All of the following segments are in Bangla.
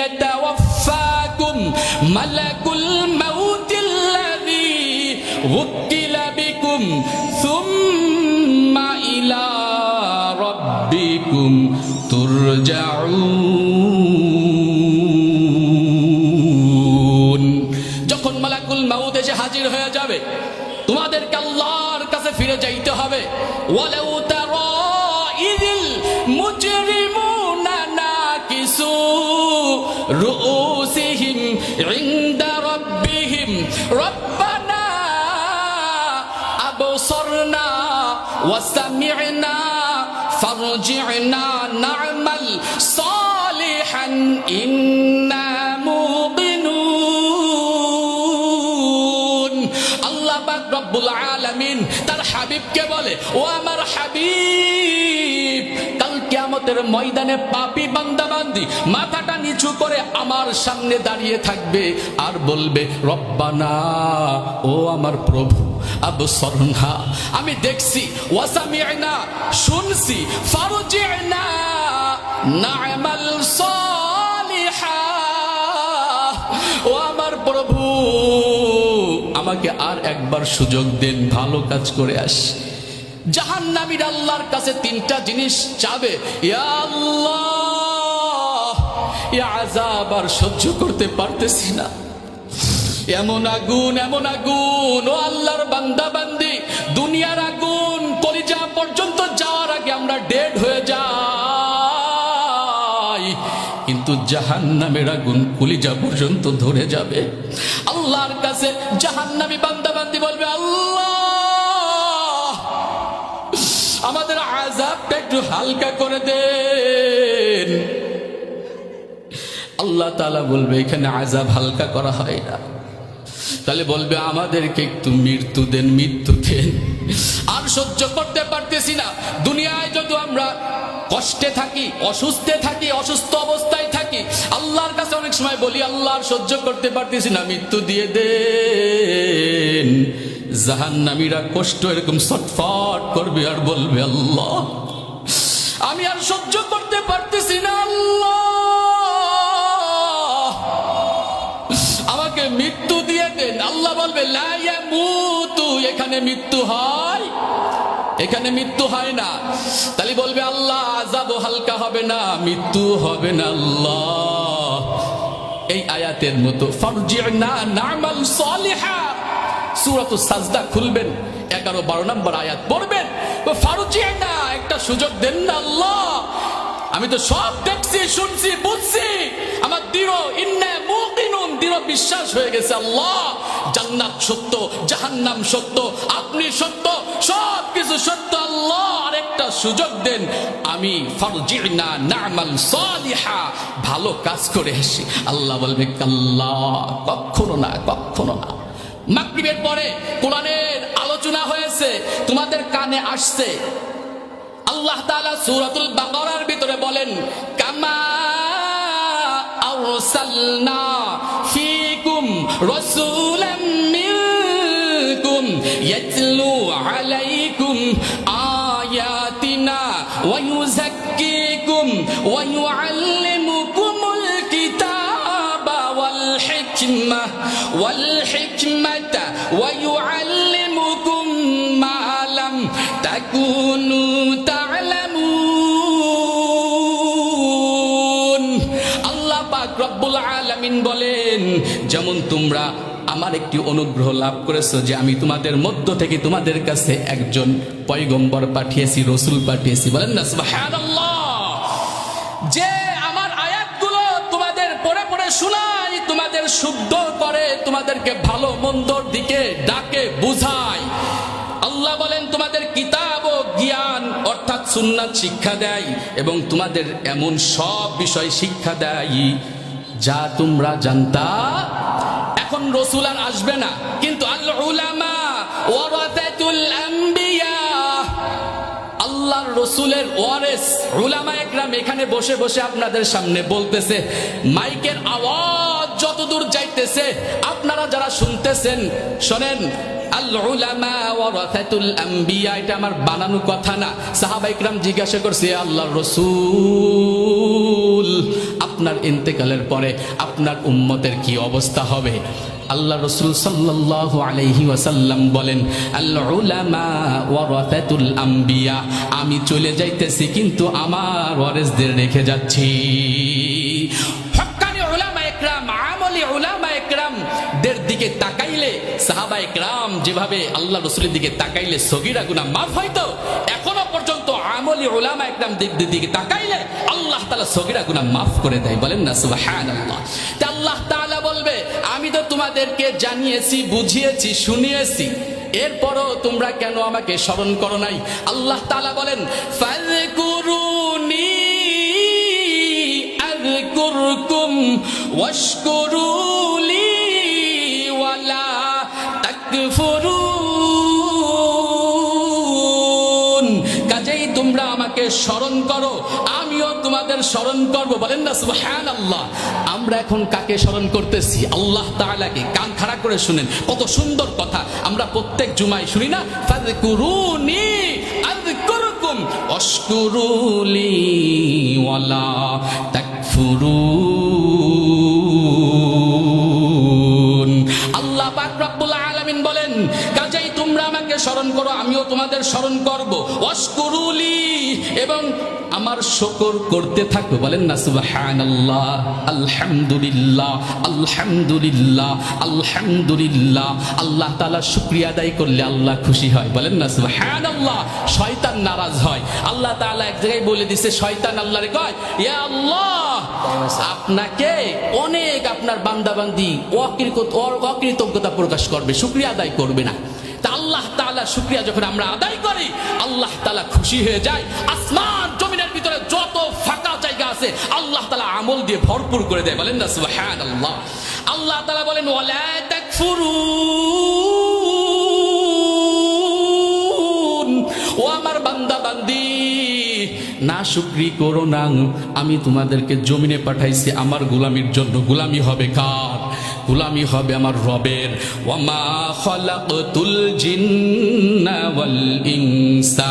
يتوفاكم ملك الموت الذي وكل بكم ثم إلى ربكم ترجعون যখন মালাকুল মাউত এসে হাজির হয়ে যাবে তোমাদেরকে আল্লাহর কাছে ফিরে যাইতে হবে ওয়ালাউ তারা ইদিল মুজরিমুনা রুউসিহিম ইনদা রাব্বিহিম রব্বানা أبصرنا وسمعنا فارجعنا نعمل صالحا إنا موقنون আল্লাহ পাক রব্বুল আলামিন তার হাবিবকে বলে ও আমার হাবিব কাল কিয়ামতের ময়দানে পাপী বান্দা বান্দি মাথাটা নিচু করে আমার সামনে দাঁড়িয়ে থাকবে আর বলবে, রব্বানা, ও আমার প্রভু, আবসরনা, আমি দেখছি ওয়াসামিনা শুনছি, ফারজিনা, না'মাল সালিহা, ও আমার প্রভু, আমাকে আর একবার সুযোগ দেন, ভালো কাজ করে আসি। জাহান্নামীর আল্লাহর কাছে তিনটা জিনিস চাবে। আর সহ্য করতে পারতেছি না। এমন আগুন এমন আগুন, ও আল্লাহর বান্দা বান্দি দুনিয়ার আগুন, কলিজা পর্যন্ত যাওয়ার আগে আমরা ডেড হয়ে যাই। কিন্তু জাহান্নামের আগুন কলিজা পর্যন্ত ধরে যাবে। আল্লাহর কাছে জাহান্নামী বান্দা বান্দি বলবে, আল্লাহ আজাবটা একটু হালকা করে দেন। আল্লাহ তালা বলবে, এখানে আজাব হালকা করা হয় না। তাহলে বলবে, আমাদেরকে একটু মৃত্যু দেন মৃত্যু দেন। আর সহ্য করতে পারতেছি না। দুনিয়ায় যদি আমরা কষ্টে থাকি, অসুস্থে থাকি, অসুস্থ অবস্থায় থাকি, আল্লাহর কাছে অনেক সময় বলি, আল্লাহ আর সহ্য করতে পারতেছি না, মৃত্যু দিয়ে দেন। জাহান্নামীরা কষ্ট এরকম ছটফট করবে আর বলবে, আল্লাহ, আমি আর সহ্য করতে পারতেছি না, আল্লাহ। আমাকে মৃত্যু দিয়ে দেন। আল্লাহ বলবে মুতু এখানে মৃত্যু হয়? এখানে মৃত্যু হয় না। তাহলে বলবে, আল্লাহ আজাবও হালকা হবে না মৃত্যু হবে না, আল্লাহ। এই আয়াতের মতো ফারজি'না না'মাল সালিহা সূরাতু সাজদা খুলবেন, এগারো বারো নম্বর আয়াত পড়বেন। ফারজি'না একটা সুযোগ দেন না আল্লাহ। আমি তো সব দেখছি, শুনছি, বুঝছি। আমার দৃঢ় ইন্না মুকিনুন, দৃঢ় বিশ্বাস হয়ে গেছে আল্লাহ। জান্নাত সত্য, জাহান্নাম সত্য আপনি সত্য, সব কিছু সত্য আল্লাহ। আর একটা সুযোগ দেন, আমি ফারজিনা নামাল সালিহা, ভালো কাজ করে আসি। আল্লাহ বলবে কাল্লা কখনো না কখনো না। মাগরিবের পরে কোরআনের আলোচনা হয়েছে, তোমাদের কানে আসছে। আল্লাহ তাআলা সূরাতুল বাকারার ভিতরে বলেন, কামা আরসালনা মিনকুম ইয়াতলু আলাইকুম আয়াতিনা ওয়া ইউযাক্কিকুম রব্বুল আলামিন বলেন, যেমন তোমরা আমার একটি অনুগ্রহ লাভ করেছ যে আমি তোমাদের মধ্য থেকে তোমাদের কাছে একজন পয়গম্বর পাঠিয়েছি, রসুল পাঠিয়েছি। বলেন না যে আমার আয়াতগুলো তোমাদের পড়ে পড়ে শোনাই তোমাদের শুদ্ধ করে, তোমাদেরকে ভালো মন্দর দিকে ডাকে, বুঝায়। আল্লাহ বলেন, তোমাদের কিতাব ও জ্ঞান, অর্থাৎ সুন্নাত শিক্ষা দেয় এবং তোমাদের এমন সব বিষয় শিক্ষা দেয় যা তোমরা জানতা, এখন রসুল আর আসবে না। কিন্তু রসুলের একরাম এখানে বসে বসে আপনাদের সামনে বলতেছে, মাইকের আওয়াজ যতদূর যাইতেছে, আপনারা যারা শুনতেছেন, শোনেন এটা আমার বানানো কথা না। সাহাবা ইকরাম জিজ্ঞাসা করছে আল্লাহ রসুল? আপনার ইন্তেকালের পরে আপনার উম্মতের কি অবস্থা হবে? আল্লাহ রসুল সাল্লাল্লাহু আলাইহি ওয়াসাল্লাম বলেন আম্বিয়া আমি চলে যাইতেছি কিন্তু আমার ওয়ারেসদের রেখে যাচ্ছি। দিকে তাকাইলে, সাহাবা একরাম যেভাবে দিকে তাকাইলে গুনাহ মাফ হয়তো এখনও পর্যন্ত আমলি উলামা একরাম দিক দিকে তাকাইলে তাআলা সগিরা মাফ করে দেয়, বলেন না আল্লাহ তাআলা বলবে, আমি তো তোমাদেরকে জানিয়েছি, বুঝিয়েছি, শুনিয়েছি। এরপরও তোমরা কেন আমাকে স্মরণ করো নাই? আল্লাহ তাআলা বলেন কাজেই তোমরা আমাকে স্মরণ করো। তোমাদের স্মরণ করব। বলেন না, সুবহানাল্লাহ। আমরা এখন কাকে স্মরণ করতেছি? আল্লাহ তাআলাকে। কান খাড়া করে শুনেন। কত সুন্দর কথা। আমরা প্রত্যেক জুমায় শুনি না অস্কুরুলি ওয়ালা তাকফুরুন। স্মরণ করো, আমিও তোমাদের স্মরণ করব। ওয়াশকুরুলি এবং আমার শকর করতে থাকো। বলেন না, সুবহানাল্লাহ, আলহামদুলিল্লাহ আলহামদুলিল্লাহ আলহামদুলিল্লাহ। আল্লাহ তাআলা শুকরিয়া আদায় করলে আল্লাহ খুশি হয়। বলেন না, সুবহানাল্লাহ, শয়তান নারাজ হয়। আল্লাহ তাআলা এক জায়গায় বলে দিছে, শয়তান আল্লাহরে কয়, ইয়া আল্লাহ, আপনাকে অনেক আপনার বান্দাবান্দি অকৃত- অকৃতজ্ঞতা প্রকাশ করবে, শুক্রিয়া আদায় করবে না। তা আল্লাহ তাআলা শুক্রিয়া যখন আমরা আদায় করি, আল্লাহ তাআলা খুশি হয়ে যায়। আসমান জমিনের ভিতরে যত ফাঁকা জায়গা আছে, আল্লাহ তাআলা আমল দিয়ে ভরপুর করে দেয়। বলেন না, সুবহানাল্লাহ। আল্লাহ তাআলা বলেন, ওয়ালা তাকফুরুন ও আমার বান্দা বান্দি না শুক্রি করো না। আমি তোমাদেরকে জমিনে পাঠাইছি, আমার গোলামির জন্য গোলামি হবে কার? গোলামি হবে আমার রবের। ওয়ামা খলাকতুল জিন্না ইনসা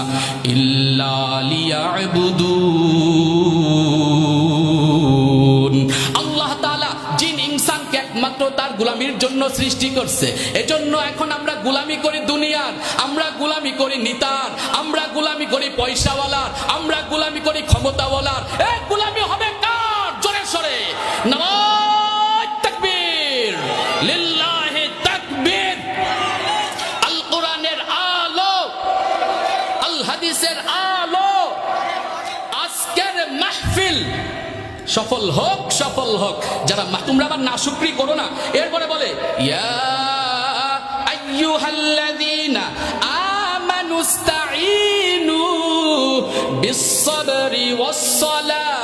ইল্লা লিয়াবুদুন। জিন, ইনসানকে একমাত্র তার গোলামির জন্য সৃষ্টি করছে। এজন্য এখন আমরা গোলামি করি দুনিয়ার, আমরা গোলামি করি নিতার, আমরা গোলামি করি পয়সাওয়ালার, আমরা গোলামি করি ক্ষমতাওয়ালার। এ গোলামি হবে কার? জোরে সরে। নারায় তাকবীর লিল্লাহি তাকবীর আল কোরআনের আলো আল হাদিসের আলো, আজকের মাহফিল, সফল হোক সফল হোক। যারা তোমরা আবার না সুক্রি করো না। এরপরে বলে, ইয়া আমানুস্তাইনু বিস-সাবরি ওয়াস-সালাহ ইন্নাল্লাহা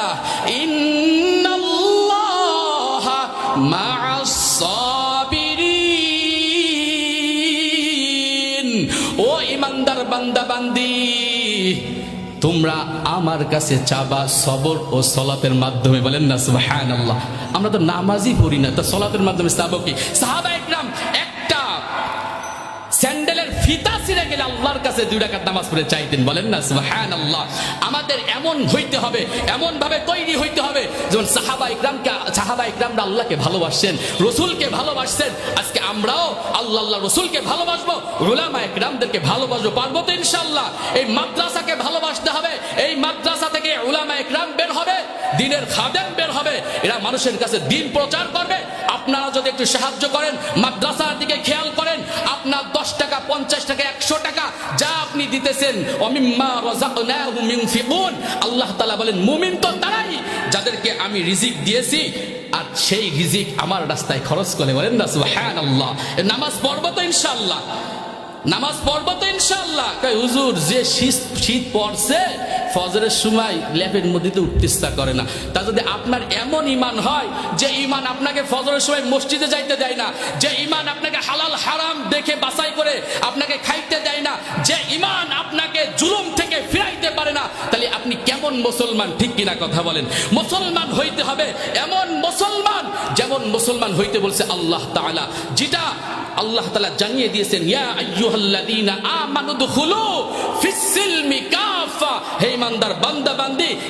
ও ইমানদার বান্দা বান্দি, তোমরা আমার কাছে চাবা সবর ও সলাতের মাধ্যমে, বলেন না সুবহানাল্লাহ। আমরা তো নামাজই পড়ি না, তা সলাতের মাধ্যমে চাবো কি? সাহাবা একরাম একটা স্যান্ডেলের ফিতা ছিঁড়ে গেলে আল্লাহর কাছে দুই রাকাত নামাজ পড়ে চাইতেন। বলেন না, সুবহানাল্লাহ। আমাদের এমন হইতে হবে এমন ভাবে তৈরি হইতে হবে, যেমন সাহাবা ইকরামকে, সাহাবা ইকরামরা আল্লাহকে ভালোবাসছেন, রসুলকে ভালোবাসছেন। আজকে আমরাও আল্লাহ আল্লাহ রসুলকে ভালোবাসবো, উলামা ইকরামদেরকে ভালোবাসবো, পারব তো ইনশাআল্লাহ। এই মাদ্রাসাকে ভালোবাসতে হবে, এই মাদ্রাসা থেকে উলামা ইকরাম বের হবে, দিনের খাদেম বের হবে। এরা মানুষের কাছে দিন প্রচার করবে আপনারা যদি একটু সাহায্য করেন, মাদ্রাসার দিকে খেয়াল করেন, আপনার দশ টাকা, পঞ্চাশ টাকা, একশো টাকা যা আপনি দিতেছেন আল্লাহ তালা বলেন, মুমিন তো তারাই যাদেরকে আমি রিজিক দিয়েছি, আর সেই রিজিক আমার রাস্তায় খরচ করে বলেন না, সুবহানাল্লাহ। এ নামাজ পড়ব তো ইনশাল্লাহ নামাজ পড়ব তো ইনশাল্লাহ হুজুর, যে শীত শীত পড়ছে ফজরের সময় ল্যাপের মধ্যে উঠতে করে না। তা যদি আপনার এমন ইমান হয় যে ইমান আপনাকে ফজরের সময় মসজিদে যাইতে দেয় না, যে ইমান আপনাকে হালাল হারাম দেখে বাছাই করে আপনাকে খাইতে দেয় না, যে ইমান আপনাকে জুলুম থেকে ফিরাইতে পারে না, তাহলে আপনি কেমন মুসলমান? ঠিক কিনা কথা বলেন। মুসলমান হইতে হবে এমন যেমন মুসলমান হইতে বলছে আল্লাহ তাআলা, যেটা আল্লাহ তাআলা জানিয়ে দিয়েছেন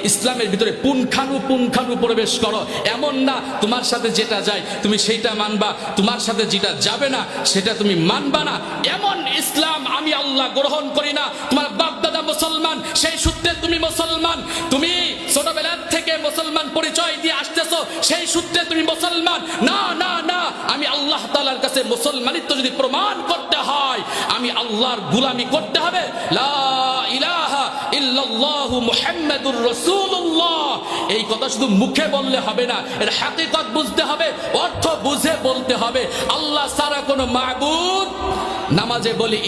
ইসলামের ভিতরে পুনখানু পুনখানু প্রবেশ করো। এমন না, তোমার সাথে যেটা যায় তুমি সেইটা মানবা, তোমার সাথে যেটা যাবে না সেটা তুমি মানবা না। এমন ইসলাম আমি আল্লাহ গ্রহণ করি না। তোমার বাপদাদা মুসলমান, সেই সূত্রে তুমি মুসলমান। তুমি ছোটবেলার থেকে মুসলমান পরিচয় দিয়ে আসতেছো, সেই সূত্রে তুমি মুসলমান। না না না, আমি আল্লাহ তাআলার কাছে মুসলমানিত্ব যদি প্রমাণ করতে হয়, আমি আল্লাহর গুলামি করতে হবে। এই কথা শুধু মুখে বললে হবে না, এর হাকিকত বুঝতে হবে, অর্থ বুঝে বলতে হবে। আল্লাহ মাবুদ, নামাজে বলি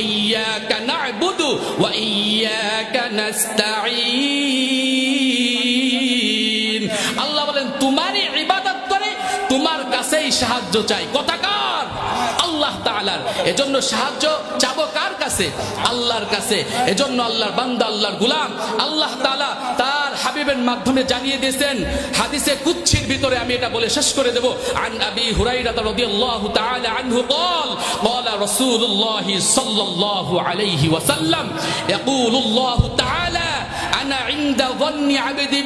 তোমার কাছেই সাহায্য চাই কথাকার আল্লাহ তাআলার এজন্য সাহায্য চাবো কার কাছে আল্লাহর কাছে এজন্য আল্লাহর বান্দা আল্লাহর গুলাম আল্লাহ তাআলা তার হাবিবের মাধ্যমে জানিয়ে দিয়েছেন হাদিসে কুচ্ছির ভিতরে আমি এটা বলে শেষ করে দেব আন আবি হুরাইরা রাদিয়াল্লাহু তাআলা আনহু قال قال رسول الله صلى الله عليه وسلم يقول الله تعالى আনা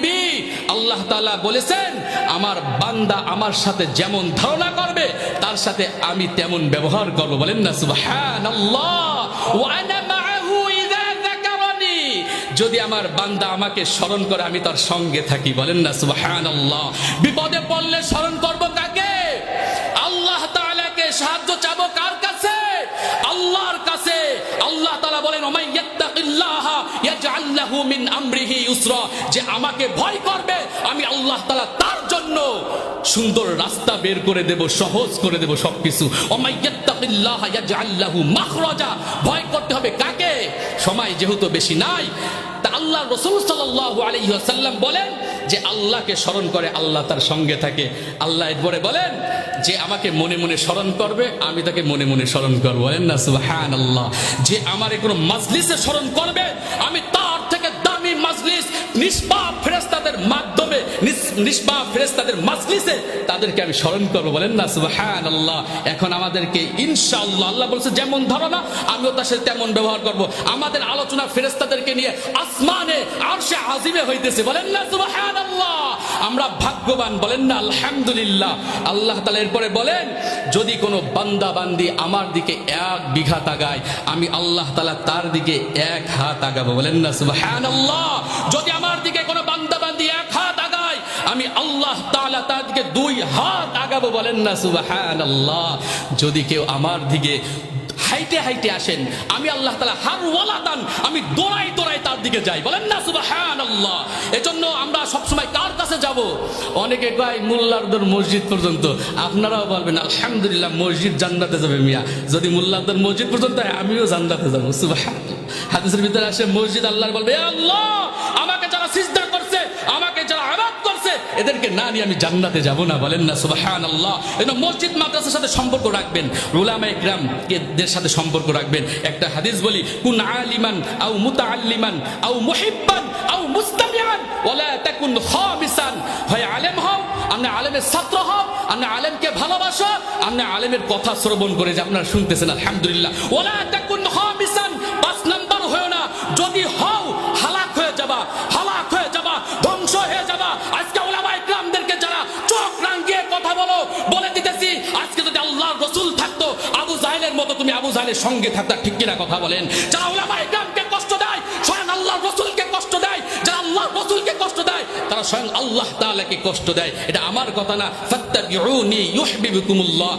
আল্লাহ তাআলা বলেছেন, আমার বান্দা আমার সাথে যেমন ধারণা করবে, তার সাথে আমি তেমন ব্যবহার করব। বলেন না, সুবহানাল্লাহ। ওয়া আনা মাআহু ইযা যাকারানি। যদি আমার বান্দা আমাকে স্মরণ করে, আমি তার সঙ্গে থাকি। বলেন না, সুবহানাল্লাহ। বিপদে পড়লে স্মরণ করব কাকে? আল্লাহ তাআলাকে সাহায্য চাবো আল্লাহর কাছে আল্লাহ তালা বলেন মিন আমরিহি ইউসরা। যে আমাকে ভয় করবে, আমি আল্লাহ তালা তার জন্য সুন্দর রাস্তা বের করে দেব, সহজ করে দেব সবকিছু। ভয় করতে হবে কাকে? সময় যেহেতু বেশি নাই আল্লাহ রসুল সাল্লাহ আলাইহি ওয়াসাল্লাম বলেন যে আল্লাহকে স্মরণ করে আল্লাহ তার সঙ্গে থাকে। আল্লাহ এরপরে বলেন যে আমাকে মনে মনে স্মরণ করবে, আমি তাকে মনে মনে স্মরণ করব। বলেন না সুহান আল্লাহ যে আমার কোনো মাজলিসে স্মরণ করবে, আমি তার থেকে মাজলিস ফেরেস্তাদের মাধ্যমে ফেরেস্তাদের মাজলিসে তাদেরকে আমি স্মরণ করব। বলেন না সুবহান আল্লাহ এখন আমাদেরকে আল্লাহ বলছে, যেমন ধারণা আমিও তার সাথে তেমন ব্যবহার করব। আমাদের আলোচনা ফেরেস্তাদেরকে নিয়ে আসমানে, আরশে আজিমে হইতেছে। বলেন না, সুবহানাল্লাহ। আমরা ভাগ্যবান, বলেন না, আলহামদুলিল্লাহ। আল্লাহ তাআলা এরপরে বলেন, যদি কোনো বান্দা বান্দি আমার দিকে এক বিঘা তাগায় আমি আল্লাহ তাআলা তার দিকে এক হাত আগাবো। বলেন না, সুবহানাল্লাহ। যদি আমার দিকে কোনো বান্দা বান্দি এক হাত আগায়, আমি আল্লাহ তাআলা তার দিকে দুই হাত আগাবো বলেন না, সুবহানাল্লাহ। যদি কেউ আমার দিকে হাইটে হাইটে আসেন, আমি আল্লাহ তালা হার ওয়ালাদান আমি দোড়াই দোড়াই তার দিকে যাই, বলেন না সুবাহান আল্লাহ এজন্য আমরা সবসময় কার কাছে যাব? অনেকে কয়, মোল্লারদের মসজিদ পর্যন্ত। আপনারাও বলবেন, আলহামদুলিল্লাহ, মসজিদ জান্নাতে যাবে মিয়া। যদি মোল্লারদের মসজিদ পর্যন্ত আমিও জান্নাতে যাব সুবাহান হাদিসের ভিতরে আসে, মসজিদ আল্লাহ বলবে আল্লাহ, আমাকে যারা সিজদা করছে, আমাকে যারা আবাদ করছে, এদেরকে না নিয়ে আমি জান্নাতে যাব না। বলেন না সুবাহান আল্লাহ এজন্য মসজিদ, মাদ্রাসার সাথে সম্পর্ক রাখবেন রুলামা ইকরাম দের সাথে সম্পর্ক রাখবেন। একটা হাদিস বলি, কুন আলিমান আও মুতাআল্লিমান আও মুহিব্বান আও মুস্তামিআন, ওয়ালা তাকুন খামিসান হয়, আলেম হও, আপনি আলেমের ছাত্র হও, আপনি আলেমকে ভালোবাসো, আপনি আলেমের কথা শ্রবণ করে যে আপনারা শুনতেছেন, আলহামদুলিল্লাহ। ওয়ালা তাকুন জাহেলের মতো তুমি আবু জাহেলের সঙ্গে থাকতা, ঠিক কিনা কথা বলেন? যারা ওলামা ইকরামকে কষ্ট দেয়, স্বয়ং আল্লাহ রসুলকে কষ্ট দেয়, যারা আল্লাহ রসুলকে কষ্ট দেয়, তারা স্বয়ং আল্লাহ তাআলাকে কষ্ট দেয়। এটা আমার কথা না। ফাত্তাবিউনি ইউহিব্বুকুমুল্লাহ।